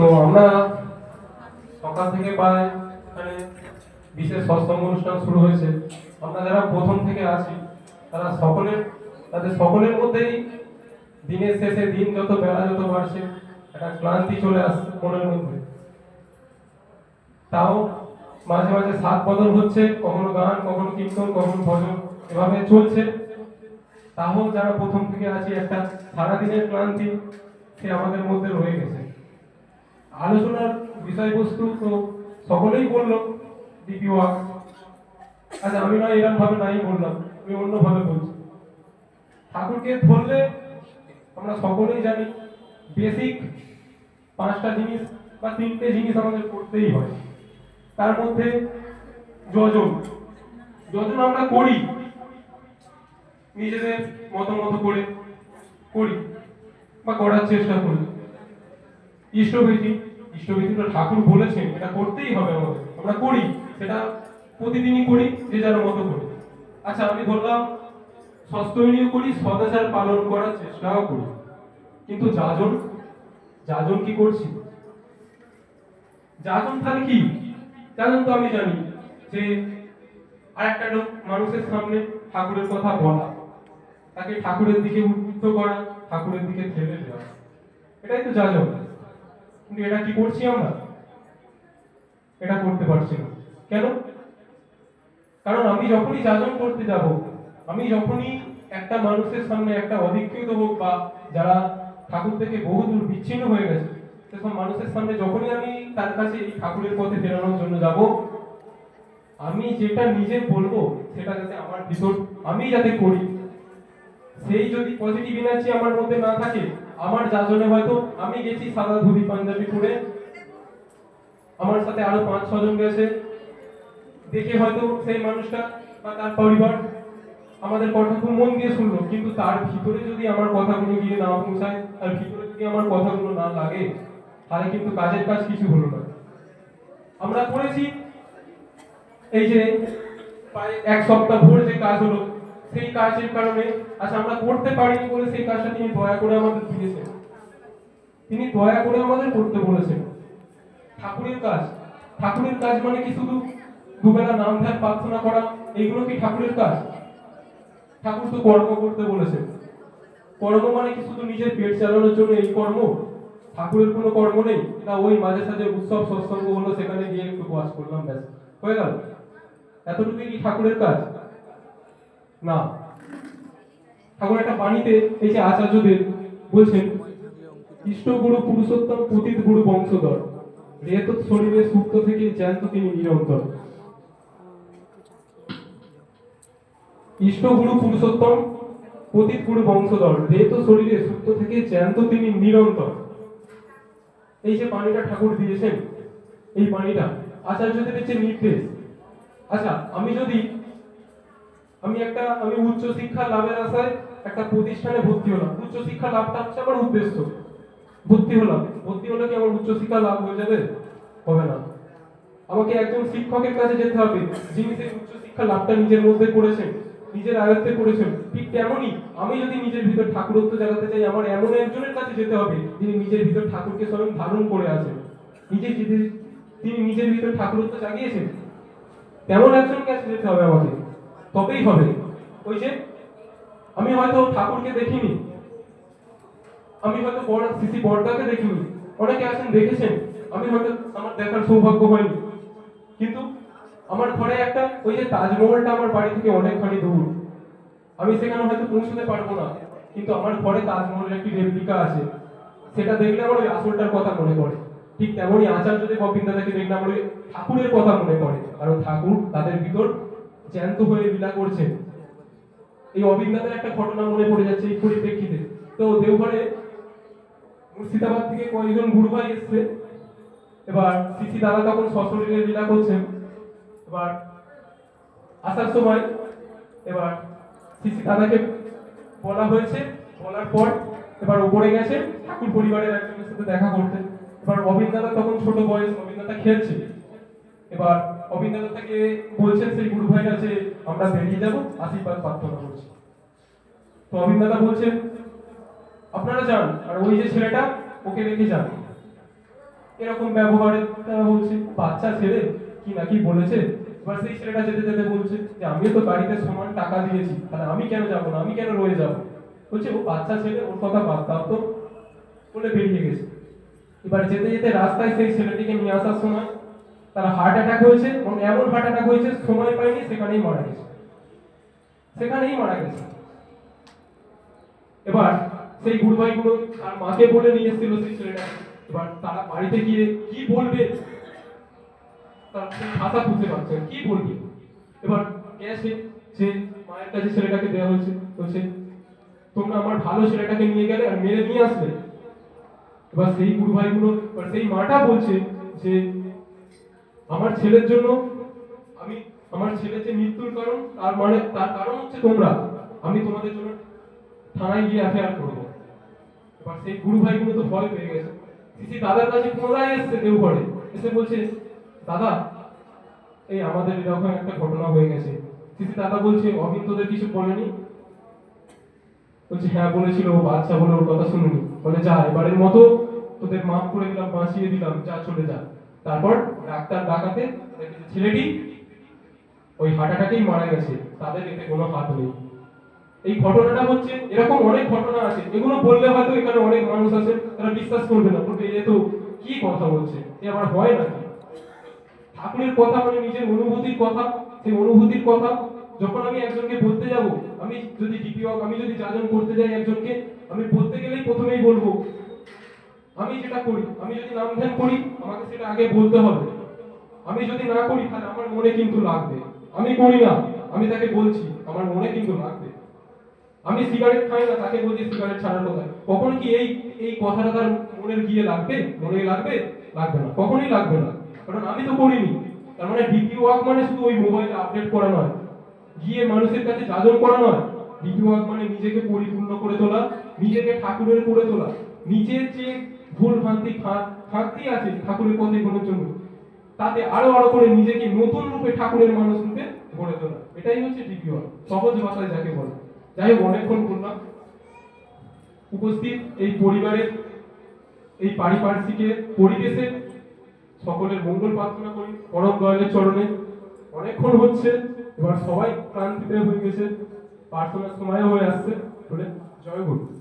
তো আমরা সকাল থেকে প্রায় এখানে বিশেষ সৎসঙ্গ অনুষ্ঠান শুরু হয়েছে। আমরা যারা প্রথম থেকে আছি, তারা সকলের তাদের সকলের মধ্যেই দিনের শেষে দিন যত বেলা যত বাড়ছে, একটা ক্লান্তি চলে আসছে মনের মধ্যে। তাও মাঝে মাঝে সাত বদল হচ্ছে, কখনো গান, কখনো কীর্তন, কখনো ভজন, এভাবে চলছে। তাও যারা প্রথম থেকে আছি, একটা সারাদিনের ক্লান্তি সে আমাদের মধ্যে রয়ে গেছে। আলোচনার বিষয়বস্তু তো সকলেই বলল ডিপি ওয়াক। আচ্ছা আমি না এরকম ভাবে নাই বললাম, আমি অন্যভাবে বলছি। ঠাকুরকে ধরলে আমরা সকলেই জানি বেসিক পাঁচটা জিনিস বা তিনটে জিনিস আমাদের করতেই হয়। তার মধ্যে যজন। যজন আমরা করি, নিজেদের মতো মতো করে করি বা করার চেষ্টা করি। ইষ্টভীতি ইষ্টভীতিটা ঠাকুর বলেছেন, এটা করতেই হবে আমাদের। আমরা করি, সেটা প্রতিদিনই করি, যে যার মতো করি। আচ্ছা আমি ধরলাম, সস্তনীয় করি, সদাচার পালন করার চেষ্টাও করি। কিন্তু যাজন যাজন কি করছি? যাজন তাহলে কি? যাজন তো আমি জানি যে আরেকটা লোক মানুষের সামনে ঠাকুরের কথা বলা, তাকে ঠাকুরের দিকে উদ্বুদ্ধ করা, ঠাকুরের দিকে ঠেলে দেওয়া। এটাই তো যাজন। কিন্তু এটা কি করছি আমরা? এটা করতে পারছি না। কেন? কারণ আমি যখনই যাজন করতে যাব, আমি যখনই একটা মানুষের সামনে একটা অধিকৃত হোক বা যারা ঠাকুর থেকে বহু দূর বিচ্ছিন্ন হয়ে গেছে সেসব মানুষের সামনে যখনই আমি তার কাছে এই ঠাকুরের পথে ফেরানোর জন্য যাব, আমি যেটা নিজে বলব, সেটা যাতে আমার ভিতর আমি যাতে করি। সেই যদি পজিটিভ এনার্জি আমার মধ্যে না থাকে, আমার যাজনে হয়তো আমি গেছি সাদা ধুতি পাঞ্জাবি পরে। আমার সাথে আরও পাঁচ ছজন গেছে। দেখে হয়তো সেই মানুষটা বা তার পরিবার আমাদের কথা খুব মন দিয়ে শুনলো, কিন্তু তার ভিতরে যদি আমার কথাগুলো গিয়ে না পৌঁছায়, তার ভিতরে যদি আমার কথাগুলো না লাগে, তাহলে কিন্তু কাজের কাজ কিছু হলো না। আমরা করেছি এই যে প্রায় এক সপ্তাহ ভোর যে কাজ হলো সেই কাজের কারণে আচ্ছা আমরা করতে পারিনি বলে সেই কাজটা তিনি দয়া করে আমাদের দিয়েছেন। তিনি দয়া করে আমাদের করতে বলেছেন। ঠাকুরের কাজ। ঠাকুরের কাজ মানে কি শুধু দুবেলা নাম ধ্যান, প্রার্থনা করা, এইগুলো কি ঠাকুরের কাজ? ঠাকুর তো কর্ম করতে বলেছেন। কর্ম মানে কি শুধু নিজের পেট চালানোর জন্য এই কর্ম? ঠাকুরের কোনো কর্ম নেই। না, ওই মাঝে সাঝে উৎসব, সৎসঙ্গ হলো, সেখানে গিয়ে একটু বাস করলাম, ব্যাস। হয়ে গেল। এতটুকুই কি ঠাকুরের কাজ? না। ঠাকুর একটা বাণীতে এই যে আচার্যদের বলছেন, ইষ্টগুরু পুরুষোত্তম পতিত গুরু বংশধর। রেত শরীরে সুপ্ত থেকে জ্যান্ত তিনি নিরন্তর। ইষ্টগুরু পুরুষোত্তম পতিত গুরু বংশধর। রেত শরীরে সুপ্ত থেকে জ্যান্ত তিনি নিরন্তর। এই যে বাণীটা ঠাকুর দিয়েছেন, এই বাণীটা আচার্যদের যে নির্দেশ। আচ্ছা আমি যদি আমি একটা, আমি উচ্চ শিক্ষা লাভের আশায় একটা প্রতিষ্ঠানে ভর্তি হলাম। উচ্চ শিক্ষা লাভটা হচ্ছে আমার উদ্দেশ্য। ভর্তি হলাম। ভর্তি হলে কি আমার উচ্চ শিক্ষা লাভ হয়ে যাবে? হবে না। আমাকে একজন শিক্ষকের কাছে যেতে হবে, যিনি সেই উচ্চ শিক্ষা লাভটা নিজের মধ্যে করেছেন, নিজের আয়ত্তে করেছেন। ঠিক তেমনই আমি যদি নিজের ভিতর ঠাকুরত্ব জাগাতে চাই, আমার এমন একজনের কাছে যেতে হবে, যিনি নিজের ভিতর ঠাকুরকে স্বয়ং ধারণ করে আছেন। নিজে তিনি নিজের ভিতর ঠাকুরত্ব জাগিয়েছেন, তেমন একজন কাছে যেতে হবে আমাকে। তবেই হবে। ওই যে, আমি হয়তো ঠাকুরকে দেখিনি। আমি হয়তো সিসি বড়দাকে দেখিনি। অনেকে আছেন, দেখেছেন। আমি হয়তো, আমার দেখার সৌভাগ্য হয়নি। কিন্তু আমার ঘরে একটা, ওই যে তাজমহলটা আমার বাড়ি থেকে অনেকখানি দূর। আমি সেখানে হয়তো পৌঁছতে পারব না। কিন্তু আমার ঘরে তাজমহলের একটি রেপ্লিকা আছে। সেটা দেখলে আমার ওই আসলটার কথা মনে পড়ে। ঠিক তেমনই আচার্যদেব অবিন্দাদাকে দেখলে আমার ওই ঠাকুরের কথা মনে পড়ে। কারণ ঠাকুর তাদের ভিতর জ্যান্ত হয়ে লীলা করছেন এই অবিন্দাদের একটা ঘটনা মনে পড়ে যাচ্ছে এই পরিপ্রেক্ষিতে। তো দেওঘরে মুর্শিদাবাদ থেকে কয়েকজন গুরু ভাই এসছে। এবার সিসি দাদা তখন সশরীরে লীলা করছেন। এবার আসার সময় এবার সিসি দাদাকে বলা হয়েছে। বলার পর এবার উপরে গেছে। ঠাকুর পরিবারের একজনের সাথে দেখা করতে। এবার দাদা তখন ছোট বয়স দাদা খেলছে। এবার অবিন থেকে বলছেন, সেই গুরু ভাইরা যে আমরা বেরিয়ে যাব, আশীর্বাদ, প্রার্থনা করছি। তো অবিন দাদা বলছেন, আপনারা যান, আর ওই যে ছেলেটা, ওকে রেখে যান। এরকম ব্যবহারে তারা বলছে, বাচ্চা ছেলে, কি নাকি বলেছে? এবার সেই ছেলেটা যেতে যেতে বলছে যে, আমিও তো বাড়িতে সমান টাকা দিয়েছি, তাহলে আমি কেন যাব না? আমি কেন রয়ে যাব? বলছে, ও বাচ্চা ছেলে, ওর কথা বাদ দাও তো। বলে বেরিয়ে গেছে। এবার যেতে যেতে রাস্তায় সেই ছেলেটিকে নিয়ে আসার সময় তার হার্ট অ্যাটাক হয়েছে এবং এমন হার্ট অ্যাটাক হয়েছে, সময় পায়নি সেখানেই মারা গেছে। সেখানেই মারা গেছে। এবার সেই গুরু ভাইগুলো তার মাকে বলে নিয়ে এসেছিল সেই ছেলেটা। এবার তারা বাড়িতে গিয়ে কি বলবে? তার ভাষা বুঝতে পারছে কি বলবে? এবার গেছে যে মায়ের কাছে ছেলেটাকে দেওয়া হয়েছে, বলছে, তোমরা আমার ভালো ছেলেটাকে নিয়ে গেলে আর মেরে নিয়ে আসবে। এবার সেই গুরু ভাইগুলো, এবার সেই মাটা বলছে যে আমার ছেলের জন্য আমি, আমার ছেলের যে মৃত্যুর কারণ, তার মানে তার কারণ হচ্ছে তোমরা। আমি তোমাদের জন্য থানায় গিয়ে এফআইআর করব। এবার সেই গুরু ভাইগুলো তো ভয় পেয়ে গেছে। সিসি দাদার কাছে পুনরায় এসছে কেউ ঘরে। এসে বলছে, দাদা, এই আমাদের এরকম একটা ঘটনা হয়ে গেছে। সিসি দাদা বলছে, অমিত তোদের কিছু বলেনি? বলছে হ্যাঁ বলেছিল। ও বাচ্চা বলে ওর কথা শুনুনি। বলে, যা, এবারের মতো তোদের মাফ করে দিলাম, বাঁচিয়ে দিলাম। যা, চলে যা। তারপর ডাক্তার ডাকাতে ছেলেটি ওই হাঁটাটাকেই মারা গেছে, তাদের এতে কোনো হাত নেই। এই ঘটনাটা হচ্ছে, এরকম অনেক ঘটনা আছে, এগুলো বললে হয়তো এখানে অনেক মানুষ আছে, তারা বিশ্বাস করবে না, বলবে, এ তো কি কথা বলছে? এ আবার হয় না ঠাকুরের কথা মানে নিজের অনুভূতির কথা, সেই অনুভূতির কথা, যখন আমি একজনকে বলতে যাব, আমি যদি ডিপি আমি যদি যাজন করতে যাই একজনকে, আমি বলতে গেলেই প্রথমেই বলব আমি যেটা করি, আমি যদি নাম ধ্যান করি, আমাকে সেটা আগে বলতে হবে। আমি যদি না করি, তাহলে আমার মনে কিন্তু লাগবে। আমি করি না, আমি তাকে বলছি, আমার মনে কিন্তু লাগবে। আমি সিগারেট খাই না, তাকে বলছি সিগারেট ছাড়ার কথা কখন কি এই এই কথাটা তার মনের গিয়ে লাগবে? মনে লাগবে? লাগবে না। কখনোই লাগবে না। কারণ আমি তো করিনি। তার মানে ডিপি ওয়ার্ক মানে শুধু ওই মোবাইলে আপডেট করা নয়। গিয়ে মানুষের কাছে যাজন করা নয়। ডিপি ওয়ার্ক মানে নিজেকে পরিপূর্ণ করে তোলা, নিজেকে ঠাকুরের করে তোলা। নিজের যে ভুল ভ্রান্তি খাঁকতি আছে ঠাকুরের পথে এগোনোর জন্য তাতে আরও আরও করে নিজেকে নতুন রূপে ঠাকুরের মানুষ রূপে গড়ে তোলা। এটাই হচ্ছে ওয়ার্ক সহজ ভাষায় যাকে বলে। যাই হোক, অনেকক্ষণ বললাম। উপস্থিত এই পরিবারের, এই পারিপার্শ্বিকের পরিবেশে সকলের মঙ্গল প্রার্থনা করি। পরম দয়ালের চরণে অনেকক্ষণ হচ্ছে, এবার সবাই ক্লান্তিতে হয়ে গেছে, প্রার্থনার সময়ও হয়ে আসছে। বলে জয় গুরু।